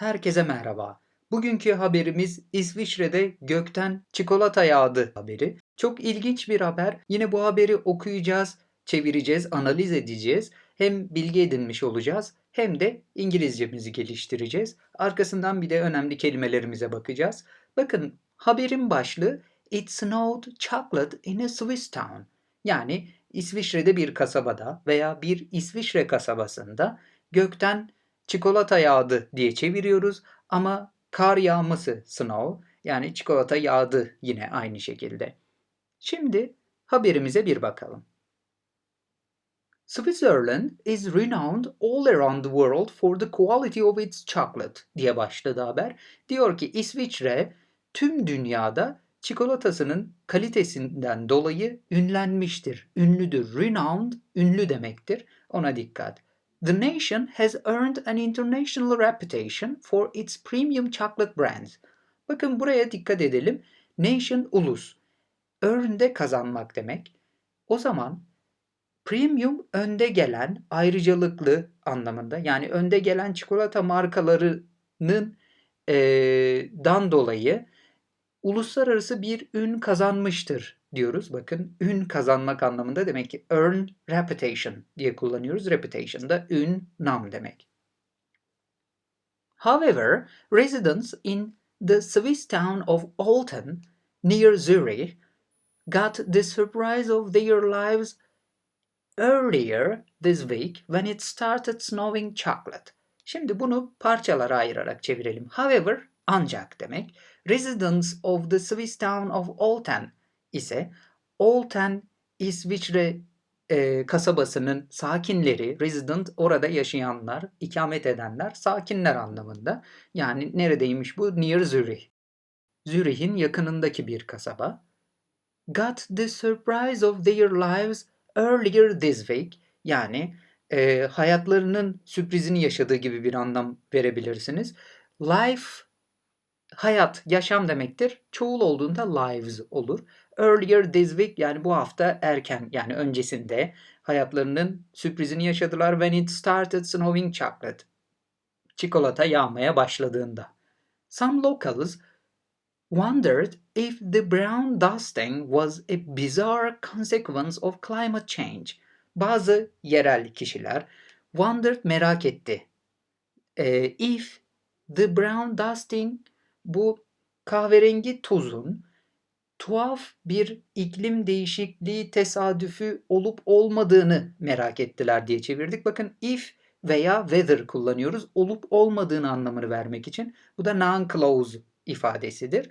Herkese merhaba. Bugünkü haberimiz İsviçre'de gökten çikolata yağdı haberi. Çok ilginç bir haber. Yine bu haberi okuyacağız, çevireceğiz, analiz edeceğiz. Hem bilgi edinmiş olacağız hem de İngilizcemizi geliştireceğiz. Arkasından bir de önemli kelimelerimize bakacağız. Bakın haberin başlığı It snowed chocolate in a Swiss town. Yani İsviçre'de bir kasabada veya bir İsviçre kasabasında gökten çikolata yağdı diye çeviriyoruz ama kar yağması snow yani çikolata yağdı yine aynı şekilde. Şimdi haberimize bir bakalım. Switzerland is renowned all around the world for the quality of its chocolate diye başladı haber. Diyor ki İsviçre tüm dünyada çikolatasının kalitesinden dolayı ünlenmiştir. Ünlüdür. Renowned, ünlü demektir. Ona dikkat. The nation has earned an international reputation for its premium chocolate brands. Bakın buraya dikkat edelim. Nation ulus. Earn de kazanmak demek. O zaman premium önde gelen, ayrıcalıklı anlamında. Yani önde gelen çikolata markalarının e, dan dolayı uluslararası bir ün kazanmıştır diyoruz. Bakın ün kazanmak anlamında demek ki earn reputation diye kullanıyoruz. Reputation da ün, nam demek. However, residents in the Swiss town of Olten near Zurich got the surprise of their lives earlier this week when it started snowing chocolate. Şimdi bunu parçalara ayırarak çevirelim. However, ancak demek. Residents of the Swiss town of Olten ise Olten İsviçre e, kasabasının sakinleri, resident orada yaşayanlar, ikamet edenler, sakinler anlamında. Yani neredeymiş bu? Near Zürich. Zürih'in yakınındaki bir kasaba. Got the surprise of their lives earlier this week. Yani e, hayatlarının sürprizini yaşadığı gibi bir anlam verebilirsiniz. Life hayat, yaşam demektir. Çoğul olduğunda lives olur. Earlier this week yani bu hafta erken yani öncesinde hayatlarının sürprizini yaşadılar when it started snowing chocolate. Çikolata yağmaya başladığında. Some locals wondered if the brown dusting was a bizarre consequence of climate change. Bazı yerel kişiler wondered merak etti. E, if the brown dusting bu kahverengi tozun tuhaf bir iklim değişikliği tesadüfü olup olmadığını merak ettiler diye çevirdik. Bakın if veya whether kullanıyoruz. Olup olmadığını anlamını vermek için. Bu da non-clause ifadesidir.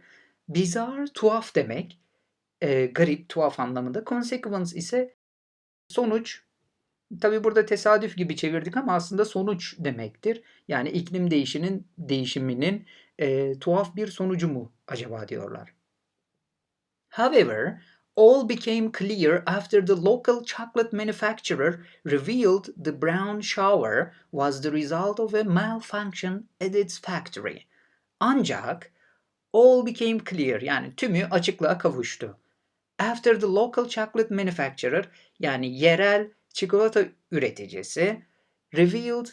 Bizarre tuhaf demek. E, garip, tuhaf anlamında. Consequence ise sonuç. Tabi burada tesadüf gibi çevirdik ama aslında sonuç demektir. Yani iklim değişinin değişiminin e, tuhaf bir sonucu mu acaba diyorlar. However, all became clear after the local chocolate manufacturer revealed the brown shower was the result of a malfunction at its factory. Ancak all became clear yani tümü açıklığa kavuştu. After the local chocolate manufacturer yani yerel çikolata üreticisi revealed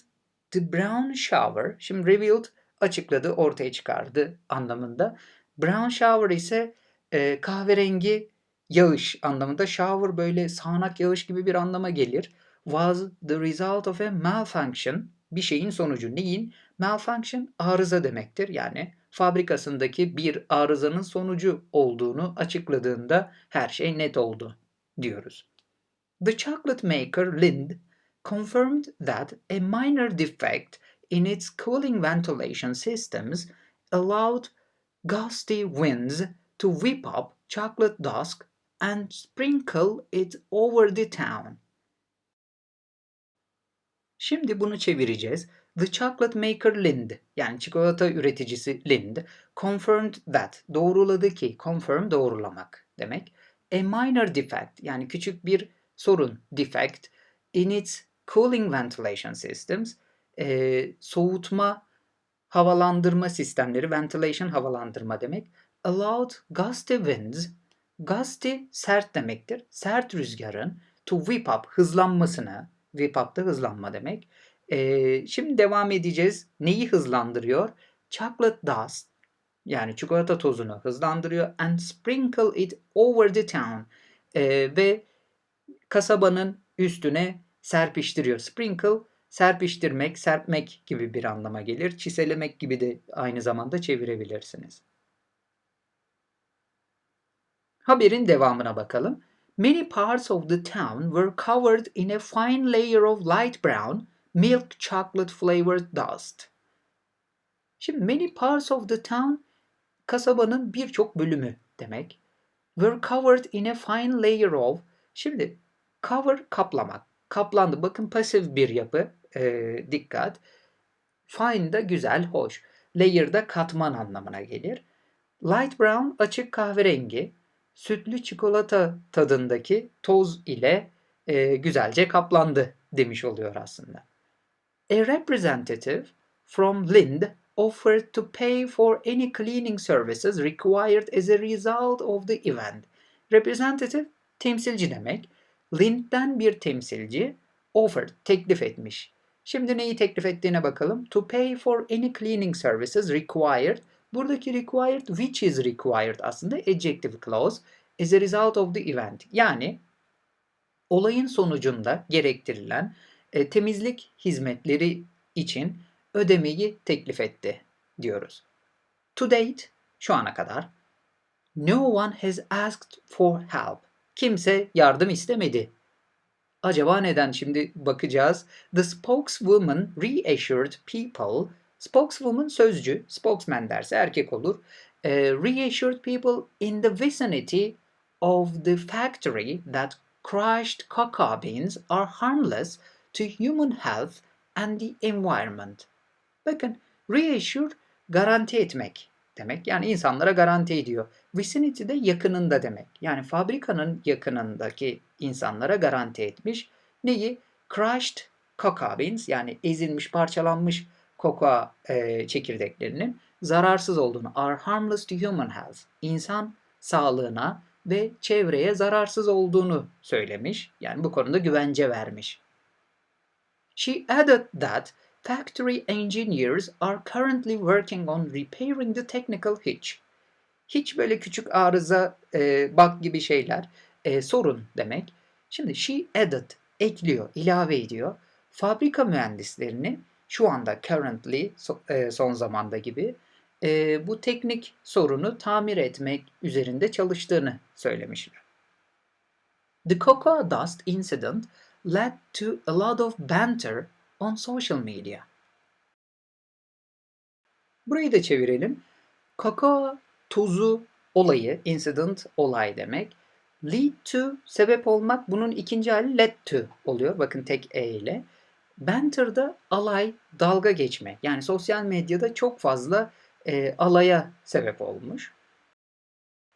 the brown shower. Şimdi revealed açıkladı, ortaya çıkardı anlamında. Brown shower ise e, kahverengi yağış anlamında. Shower böyle sağanak yağış gibi bir anlama gelir. Was the result of a malfunction. Bir şeyin sonucu. Neyin? Malfunction arıza demektir. Yani fabrikasındaki bir arızanın sonucu olduğunu açıkladığında her şey net oldu diyoruz. The chocolate maker Lind confirmed that a minor defect in its cooling ventilation systems allowed gusty winds to whip up chocolate dust and sprinkle it over the town. Şimdi bunu çevireceğiz. The chocolate maker Lind yani çikolata üreticisi Lind confirmed that doğruladı ki confirm doğrulamak demek. A minor defect yani küçük bir sorun defect in its cooling ventilation systems e, soğutma havalandırma sistemleri ventilation havalandırma demek allowed gusty winds gusty sert demektir. Sert rüzgarın to whip up hızlanmasını whip up da hızlanma demek Ee, şimdi devam edeceğiz. Neyi hızlandırıyor? Chocolate dust yani çikolata tozunu hızlandırıyor and sprinkle it over the town Ee, ve kasabanın üstüne serpiştiriyor. Sprinkle serpiştirmek, serpmek gibi bir anlama gelir. Çiselemek gibi de aynı zamanda çevirebilirsiniz. Haberin devamına bakalım. Many parts of the town were covered in a fine layer of light brown milk chocolate flavored dust. Şimdi many parts of the town kasabanın birçok bölümü demek. Were covered in a fine layer of. Şimdi cover kaplamak. Kaplandı. Bakın pasif bir yapı. Ee, dikkat. Fine da güzel, hoş. Layer da katman anlamına gelir. Light brown açık kahverengi. Sütlü çikolata tadındaki toz ile e, güzelce kaplandı demiş oluyor aslında. A representative from Lind offered to pay for any cleaning services required as a result of the event. Representative temsilci demek. Lind'den bir temsilci offered teklif etmiş. Şimdi neyi teklif ettiğine bakalım. To pay for any cleaning services required. Buradaki required which is required aslında adjective clause as a result of the event. Yani olayın sonucunda gerektirilen e, temizlik hizmetleri için ödemeyi teklif etti diyoruz. To date, şu ana kadar, no one has asked for help. Kimse yardım istemedi. Acaba neden? Şimdi bakacağız. The spokeswoman reassured people. Spokeswoman sözcü, spokesman derse erkek olur. Uh, reassured people in the vicinity of the factory that crushed cocoa beans are harmless to human health and the environment. Bakın reassure garanti etmek demek. Yani insanlara garanti ediyor. Vicinity de yakınında demek. Yani fabrikanın yakınındaki insanlara garanti etmiş. Neyi? Crushed cocoa beans yani ezilmiş, parçalanmış kokoa e, çekirdeklerinin zararsız olduğunu, are harmless to human health, insan sağlığına ve çevreye zararsız olduğunu söylemiş. Yani bu konuda güvence vermiş. She added that factory engineers are currently working on repairing the technical hitch. Hiç böyle küçük arıza, e, bug gibi şeyler, e, sorun demek. Şimdi she added, ekliyor, ilave ediyor. Fabrika mühendislerini şu anda currently, so, e, son zamanda gibi e, bu teknik sorunu tamir etmek üzerinde çalıştığını söylemişler. The cocoa dust incident led to a lot of banter on social media. Burayı da çevirelim. Kakao tozu olayı, incident olay demek. Lead to sebep olmak bunun ikinci hali led to oluyor. Bakın tek e ile. Banter'da alay, dalga geçme. Yani sosyal medyada çok fazla e, alaya sebep olmuş.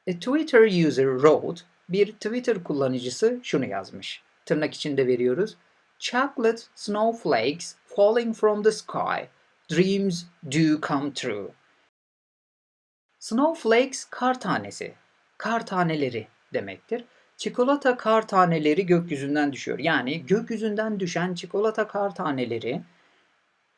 A Twitter user wrote, bir Twitter kullanıcısı şunu yazmış. Tırnak içinde veriyoruz. Chocolate snowflakes falling from the sky. Dreams do come true. Snowflakes kar tanesi, kar taneleri demektir. Çikolata kar taneleri gökyüzünden düşüyor. Yani gökyüzünden düşen çikolata kar taneleri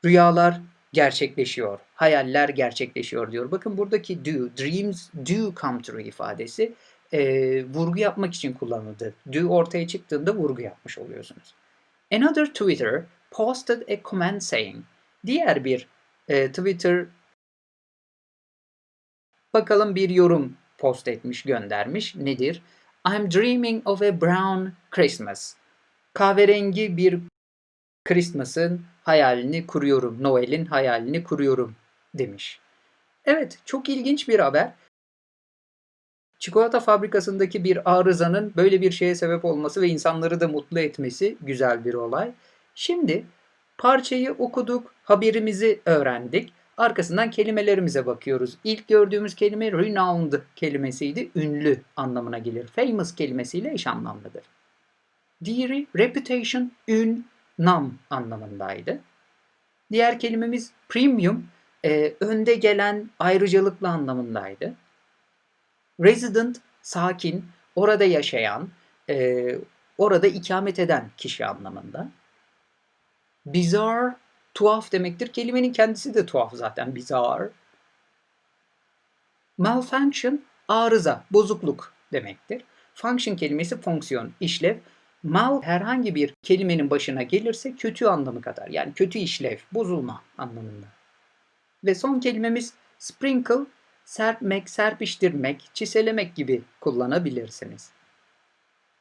rüyalar gerçekleşiyor, hayaller gerçekleşiyor diyor. Bakın buradaki do, dreams do come true ifadesi e, vurgu yapmak için kullanıldı. Do ortaya çıktığında vurgu yapmış oluyorsunuz. Another Twitter posted a comment saying. Diğer bir e, Twitter bakalım bir yorum post etmiş, göndermiş. Nedir? I'm dreaming of a brown Christmas. Kahverengi bir Christmas'ın hayalini kuruyorum. Noel'in hayalini kuruyorum demiş. Evet, çok ilginç bir haber. Çikolata fabrikasındaki bir arızanın böyle bir şeye sebep olması ve insanları da mutlu etmesi güzel bir olay. Şimdi parçayı okuduk, haberimizi öğrendik. Arkasından kelimelerimize bakıyoruz. İlk gördüğümüz kelime renowned kelimesiydi. Ünlü anlamına gelir. Famous kelimesiyle eş anlamlıdır. Diğeri reputation, ün, nam anlamındaydı. Diğer kelimemiz premium, e, önde gelen, ayrıcalıklı anlamındaydı. Resident, sakin, orada yaşayan, e, orada ikamet eden kişi anlamında. Bizarre tuhaf demektir. Kelimenin kendisi de tuhaf zaten bizarre. Malfunction arıza, bozukluk demektir. Function kelimesi fonksiyon, işlev. Mal herhangi bir kelimenin başına gelirse kötü anlamı kadar. Yani kötü işlev, bozulma anlamında. Ve son kelimemiz sprinkle, serpmek, serpiştirmek, çiselemek gibi kullanabilirsiniz.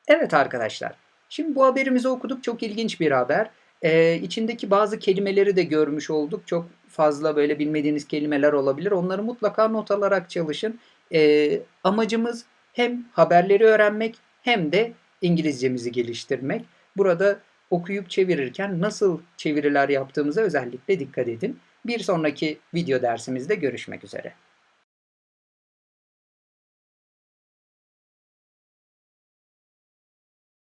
Evet arkadaşlar, şimdi bu haberimizi okuduk. Çok ilginç bir haber. Ee, içindeki bazı kelimeleri de görmüş olduk. Çok fazla böyle bilmediğiniz kelimeler olabilir. Onları mutlaka not alarak çalışın. Ee, amacımız hem haberleri öğrenmek hem de İngilizcemizi geliştirmek. Burada okuyup çevirirken nasıl çeviriler yaptığımıza özellikle dikkat edin. Bir sonraki video dersimizde görüşmek üzere.